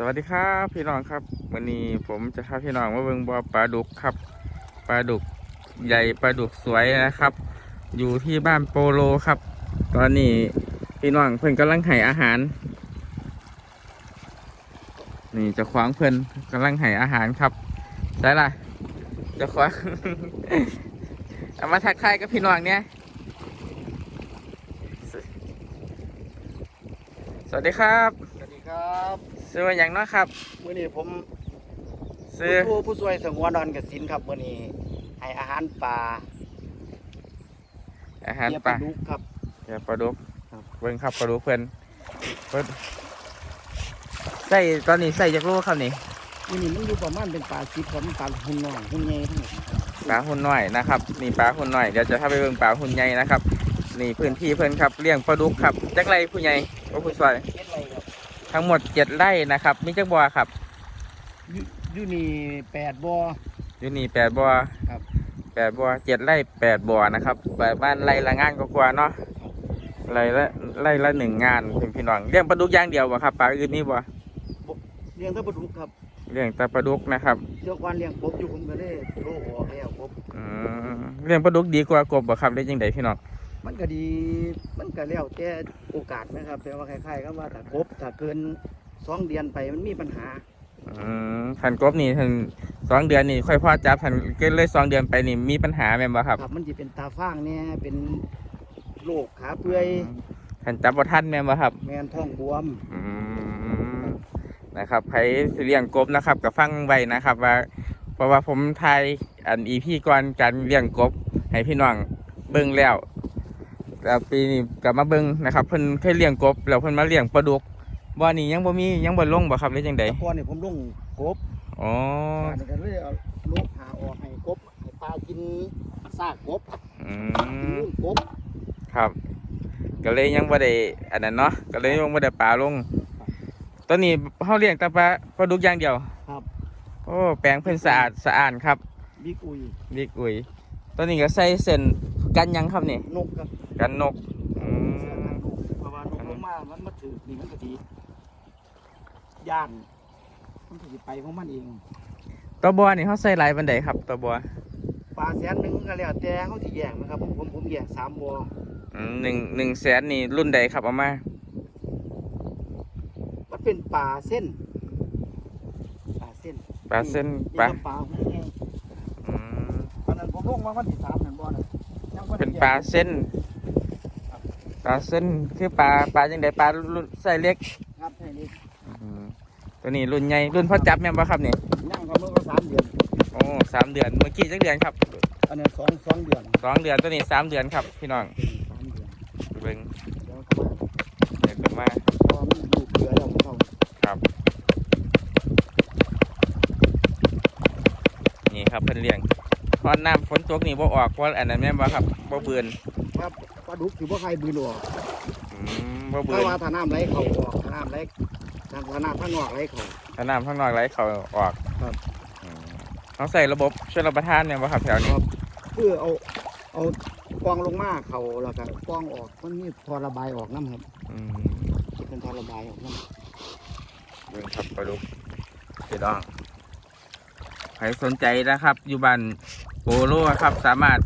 สวัสดีครับพี่น้องครับ วันนี้ผมจะพาพี่น้องมาเบิ่งบ่อปลาดุกครับปลาดุกใหญ่ปลาดุกสวยนะครับ อยู่ที่บ้านโปโลครับ ตอนนี้พี่น้องเพิ่นกำลังให้อาหาร นี่จะขวางเพิ่นกำลังให้อาหารครับได้ละจะขวางเอามาทักทายกับพี่น้องเนี่ยสวัสดีครับ สวัสดีครับ ซื้อมาอย่างเน้อยครับมื่อนี้ผมซื้อผู้ผู้ช่วยสงวนดอนกสินครับมื่อนี้ให้อาหารปลาอาหารเลี้ยงปลาดุกครับเดี๋ยวปลาดุกครับเบิ่งครับปลาดุกเพื่อนเพิ่นใส่ตอนนี้ใส่จากลูกครับนี่มื่อนี้มันอยู่ประมาณเป็นปลาชิดครับมันปลาหุ่นน้อยหุ่นใหญ่ทั้งหมดครับปลาหุ่นน้อยนะครับนี่ปลาหุ่นน้อยเดี๋ยวจะพาไปเบิ่งปลาหุ่นใหญ่นะครับนี่พื้นที่เพื่อนครับเลี้ยงปลาดุกครับจักไรผู้ใหญ่ก็ผู้ช่วยเฮ็ดไรครับ ทั้งหมดเจ็ดไร่นะครับ มีจักบัวครับอยู่อยู่นี่แปดบ่อ อยู่นี่แปดบัวครับ แปดบัวเจ็ดไร่แปดบัวนะครับแบบบ้านไร่ละงานก็กว่าๆเนาะไร่ละไร่ละหนึ่งงานเป็นพี่น้องเลี้ยงปลาดุกอย่างเดียวบ่ครับปลาอื่นนี่บ่เลี้ยงแตะปลาดุกครับเลี้ยงแต่ปลาดุกนะครับเจ้าวันเลี้ยงกบอยู่ผมก็เลยโลออกแล้วกบอืมเลี้ยงปลาดุกดีกว่ากบบ่ครับได้ยังไงพี่น้อง มันก็ดี มันก็แล้วแต่โอกาสนะครับแต่ว่าคล้ายๆก็ว่าถ้ากบถ้าเกินสองเดือนไปมันมีปัญหา อืมทันกบนี่ทันสองเดือนนี่ค่อยพ่อจับทันก็เลยสองเดือนไปนี่มีปัญหาแม่นบ่ครับครับ มันจะเป็นตาฟ้างเนี่ยเป็นโรคขาเปื่อยทันจับบ่ทันแม่นบ่ครับ แมนท้องบวม อืมนะครับใครสิเลี้ยงกบนะครับกับฟังไว้นะครับ ว่า เพราะว่าผมทายอันอีพี่ก่อนการเลี้ยงกบ ให้พี่น้องเบิ่งแล้ว แล้วปีนี้กลับมาเบิ่งนะครับเพิ่นเคยเลี้ยงกบแล้วเพิ่นมาเลี้ยงปลาดุกบ่อนี้ยังบ่มียังบ่ลงบ่ครับหรือจังไดแต่ก่อนเนี่ยผมลงกบอ๋อป่านี่ก็เลยเอาลูกหาออกให้กบให้ปลากินซากกบอืกินมนู่นกบครับ ก็เลยยังบ่ได้อันนั้นเนาะก็เลยยังบ่ได้ปลาลงตอนนี้เฮาเลี้ยงแต่ปลาปลาดุกอย่างเดียว ครับโอ้แปลงเพิ่นสะอาดสะอาดครับบิ๊กอุยบิ๊กอุ๋ยตอนนี้ก็ใส่เส้นกันหยังครับนี่นกครับ กันนกอืเสื้อมกันนกเพราะว่านกลงมามันมาถือนี่มันก็ดีย่านมันก็สิไปของมันเองตัวบัวนี่เฮาใส่หลายปานใดครับตัวบัวปลาแสนหนึ่งก็แล้วแต่เขาที่แยกนะครับผมผมผมแยกสามบ่ออืมหนึ่งหนึ่งแสนนี่รุ่นใดครับเอามามันเป็นปลาเส้นปลาเส้นปลาเส้นนี่ปลาก็ปลาหูแห้งอืมตอนนั้นผมลงมาวันที่สามนั่นบ่อนะยังบ่ได้เป็นปลาเส้นป ลาเส้นคือปลาปลาจังไดปลารุ่นใส่เล็กครับใช่นี่อืมตัวนี้รุ่นใหญ่รุ่นพ่อจับแม่นบ่ครับนี่นั่งก็เมื่อก็สามเดือนโอ้สามเดือนเมื่อกี้จักเดือนครับอันนี้สองสองเดือนสองเดือนตัวนี้สามเดือนครับพี่น้องสามเดือนเบิ่งเดี๋ยวเข้ามาเดี๋ยวขึ้นมาเพราะว่ามันอยู่เกลือแล้วมันเข้าครับนี่ครับเพิ่นเลี้ยงพ อน้ำฝนตกนี่บ่ออกเพราะอันนั้นแม่นบ่ครับบ่เบือนครับปลาดุกถือว่าใครบืนออกอืมบ่เบืถ้าอนว่าถ้าน้ำไหลเข้าออกถ้าน้ำไหลถ้าน้ำข้างนอกไหลเข้าถ้าน้ำข้างนอกไหลเขาออกครับ อืมเขาใส่ระบบช่วยรับประทานเนี่ยบ่ครับแถวนี้เพื่อเอาเอากองลงมาเข้าแล้วก็กองออกมันมีทอระบายออกน้ำครับอืมจะเป็นทอระบายออกน้เบิ่งครับปลาดุกพี่น้องใครสนใจนะครับ อยู่บ้าน โปโลครับสามารถ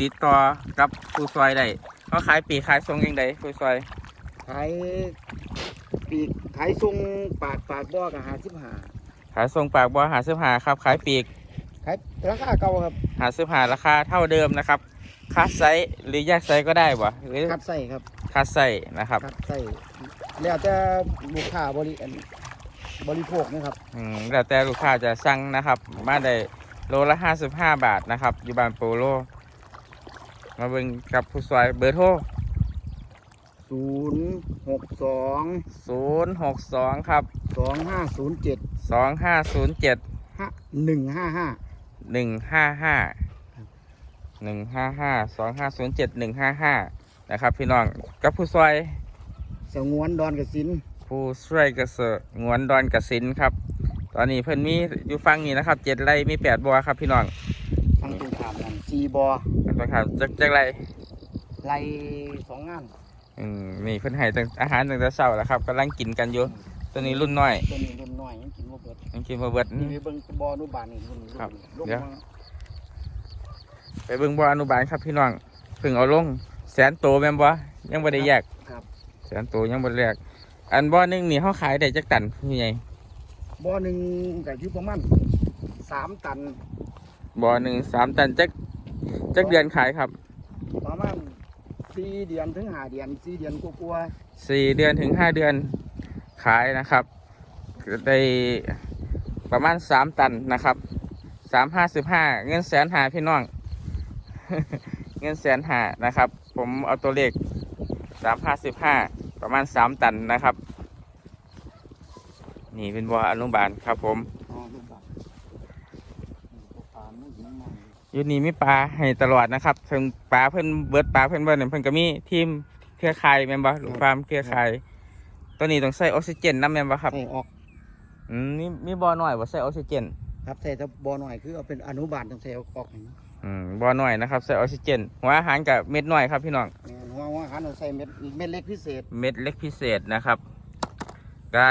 ติดต่อกับผู้ซอยได้เขาขายปีกขายทรงยังไงผู้ซอยำขายปีกขายทรงปากปากบ่อกับหาสิบหาขายทรงปากบัวหาซื้อหาครับ ขายปีกขายราคาเก่าครับหาซื้อหาราคาเท่าเดิมนะครับคัดไซส์หรือแยกไซส์ก็ได้บ่หรือคัดไส้ครับคัดไซส์นะครับคัดไส้แล้วแต่ลูกค้าบริอันบริโภคนะครับอืมแล้วแต่ลูกค้าจะสั่งนะครับ มาได้ โลละห้าสิบห้าบาทนะครับ อยู่บ้านโปโล มาเบิ่งกับผู้ซอยเบอร์โทรศูนย์หกสองศูนย์หกสองครับสองห้าศูนย์เจ็ดสองห้าศูนย์เจ็ดห้าหนึ่งห้าห้าหนึ่งห้าห้าหนึ่งห้าห้าสองห้าศูนย์เจ็ดหนึ่งห้าห้านะครับ พี่น้องกับผู้ซอยสงวนดอนกสินผู้ช่วยเกษตรงวนดอนกสินครับ ตอนนี้เพิ่นมีอยู่ฟังนี่นะครับเจ็ดไร่มีแปดบัวครับพี่น้องทางตรงข้ามนั่นซีบอต้องครับจักจักไรไลสองงานอืมนี่เพิ่นให้ตั้งอาหารตั้งแต่เช้าแล้วครับกำลังกินกันอยู่ตัวนี้รุ่นน้อยตัวนี้รุ่นน้อยยังกินบ่เบิดยังกินมาเบิดนี่ไปเบิ่งบ่อนุบาลนี่รุ่นนี้ครับรุ่นเดี๋ยวลงมาไปเบิ่งบ่ออนุบาลครับพี่น้องเพิ่งเอาลงแสนโตแม่นบ่ยังบ่ได้แยกครับแสนโตยังบ่ได้แยกอันบ่อหนึงนี่เฮาขายได้จักตันพี่ใหญ่ บ่อหนึ่งก็อยู่ประมาณสามตัน บ่อหนึ่งสามตันจักจักเดือนขายครับประมาณสี่เดือนถึงห้าเดือนสี่เดือนกลัวาสี่เดือนถึงห้าเดือนขายนะครับได้ประมาณสามตันนะครับสามห้าสิบห้าเงินแสนหาพี่น้อง เงินแสนหานะครับ ผมเอาตัวเลขสามห้าสิบห้าประมาณสามตันนะครับ นี่เป็นบัวอนุบาลครับผมๆอ๋อลูกบาศก์ตัวปลาไม่ถึงมันอยู่นี่มีปลาให้ตลอดนะครับถึงปลาเพิ่นเบิดปลาเพิ่นเบิดเนี่ยเพิ่นก็มีทีมเครือข่ายแม่นบ่ลูกฟาร์มเครือข่ายตัวนี้ต้องใส่ออกซิเจนน้ำแม่นบ่ครับใส่ออกอืมมีมีบ่อน้อยบ่ใส่ออกซิเจน ครับใส่แต่บ่อหน่อยคือเอาเป็นอนุบาลต้องใส่ออกออกอย่างนี้อืมบ่อน้อยนะครับใส่ออกซิเจน หัวอาหารกับเม็ดน้อยครับพี่น้องแม่นหัวหัวอาหารเราใส่เม็ดเม็ดเล็กพิเศษ เม็ดเล็กพิเศษนะครับก็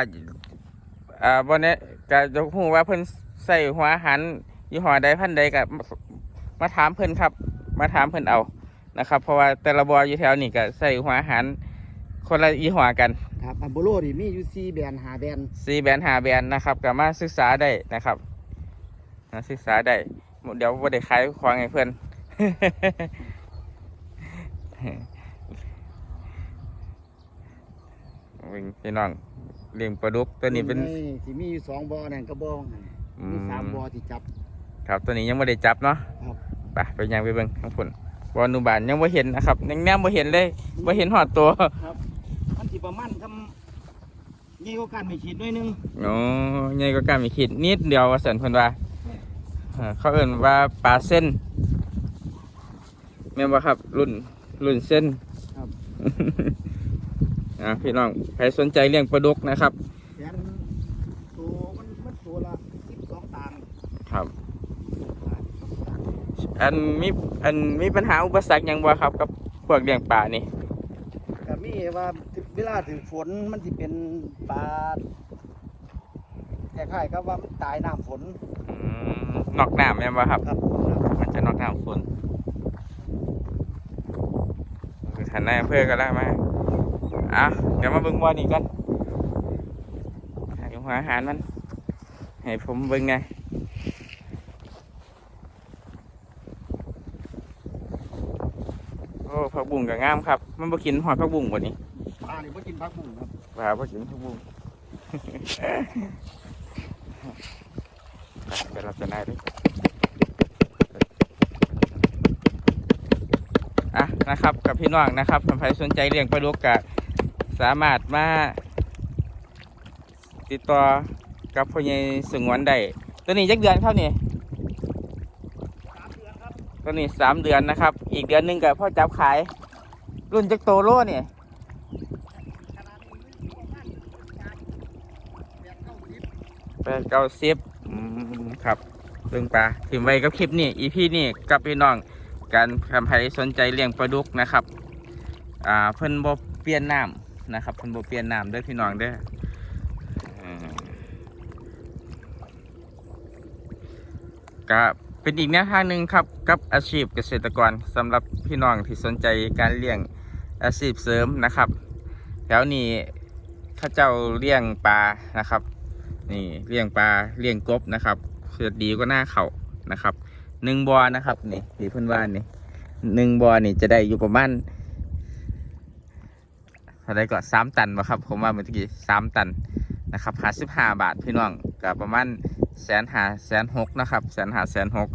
อ่าบ่เนี้ก็จะฮู้ว่าเพิ่นใส่หัวอาหารยี่ห้อใดพันธุ์ใดก็มาถามเพิ่นครับ มาถามเพิ่นเอานะครับ เพราะว่าแต่ละบ่ออยู่แถวนี้ก็ใส่หัวอาหารคนละยี่ห้อกันครับอัมโบโลนี่มีอยู่สี่แบรนด์หาแบรนด์ซีแบรนด์หาแบรนด์นะครับก็มาศึกษาได้นะครับมาศึกษาได้เดี๋ยวบ่ได้ขายของให้เพื่อนวิ่งพี่น้อง เลี้ยงปลาดุกตัวนี้เป็น ที่มีอยู่สองบ่อนั่นก็บ่อนั่นอืมีสามมบ่อที่จับ ครับตัวนี้ยังไม่ได้จับเนาะครับ ไปไปยังไปเบิ่งข้างผลบอนุบาลยังไม่เห็นนะครับยังแนมไม่เห็นเลยไม่เห็นหอดตัวมันสิประมาณทำยี่กว่าการไม่ขีดด้วยนึงโอ้ใหญ่ก็กล้ามีขีดนิดเดียวว่าสันเพิ่นว่าอ่าเขาเอิ่นว่าปลาเส้นแม่นบ่ครับรุ่นรุ่นเส้น ครับอ่าพี่น้องใครสนใจเลี้ยงปลาดุกนะครับแบรนด์ตัวมันมันตัวละสิบสองตังค์ครับ อันมีอันมีปัญหาอุปสรรคหยังบ่ครับกับพวกเลี้ยงปลานี่ก็มีว่าเวลาถึงฝนมันสิเป็นปลาคล้ายๆกับว่ามันตายน้ำฝนอืมนอกน้ำแม่นบ่ครับ ครับมันจะนอกน้ำฝนคือทันนายอำเภอก็แล้วมา อะเดี๋ยวมาเบิ่งบ่อนี่กันหาหัวอาหารมัน ให้ผมเบิ่งไงโอ้ผักบุ้งก็งามครับ มันบ่กินหอยผักบุ้งบ่นี่ปลานี่บ่กินผักบุ้งครับปลาบ่กินผักบุ้งไปเดี๋ยวเราจะได้ด้วยอะนะครับกับพี่น้องนะครับใครสนใจเลี้ยงปลาดุกกะ สามารถมาติดต่อกับพ่อใหญ่สงวนได้ตัวนี้จักเดือนครับนี่านครับตัวนี้สามเดือนนะครับ อีกเดือนหนึงกับพ่อจับขาย รุ่นจักโตโลนี่ขนาดนี้มันอยู่ประมาณสามแปดเก้าสิบแปดเก้าสิบอืมครับเรื่องปลาถึงไว้กับคลิปนี่อีพีนี่กับพี่น้องการทำให้สนใจเลี้ยงปลาดุกนะครับ อ่าเพิ่นบ่เปลี่ยนน้ำ นะครับเพิ่นบ่เปลี่ยนน้ำเด้อพี่น้องเด้ออืมก็เป็นอีกแนวทางหนึ่งครับกับอาชีพเกษตรกรสำหรับพี่น้องที่สนใจการเลี้ยงอาชีพเสริมนะครับ แถวนี้ข้าเจ้าเลี้ยงปลานะครับ นี่เลี้ยงปลาเลี้ยงกบนะครับเสือดีก็น่าเขานะครับหนึ่งบอนะครับนี่ที่เพื่อนว่านี่หนึ่งบอนี่จะได้อยู่ประมาณ ท่าไรก็สามตันวะครับ ผมว่าเมื่อกี้สามตันนะครับห้าสิบห้าบาทพี่น้องกับประมาณแสนหาแสนหกนะครับแสนหาแสนหก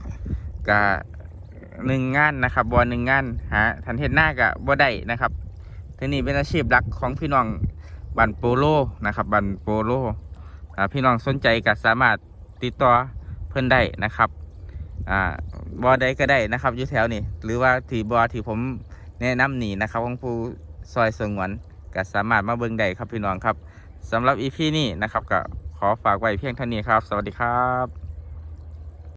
กับหนึ่งงานนะครับบอหนึ่งงานหาทันเห็นหน้ากับบ่ได้นะครับทีนี้เป็นอาชีพหลักของพี่น้องบันโปโลนะครับบันโปโลอ่พี่น้องสนใจก็สามารถติดต่อเพื่อนได้นะครับอบอใดก็ได้นะครับอยู่แถวนี้หรือว่าที่บอที่ผมแนะนำหนีนะครับของผู้ซอยสงวน ก็สามารถมาเบิ่งได้ครับพี่น้องครับสำหรับอีพีนี้นะครับก็ขอฝากไว้เพียงเท่านี้ครับ สวัสดีครับ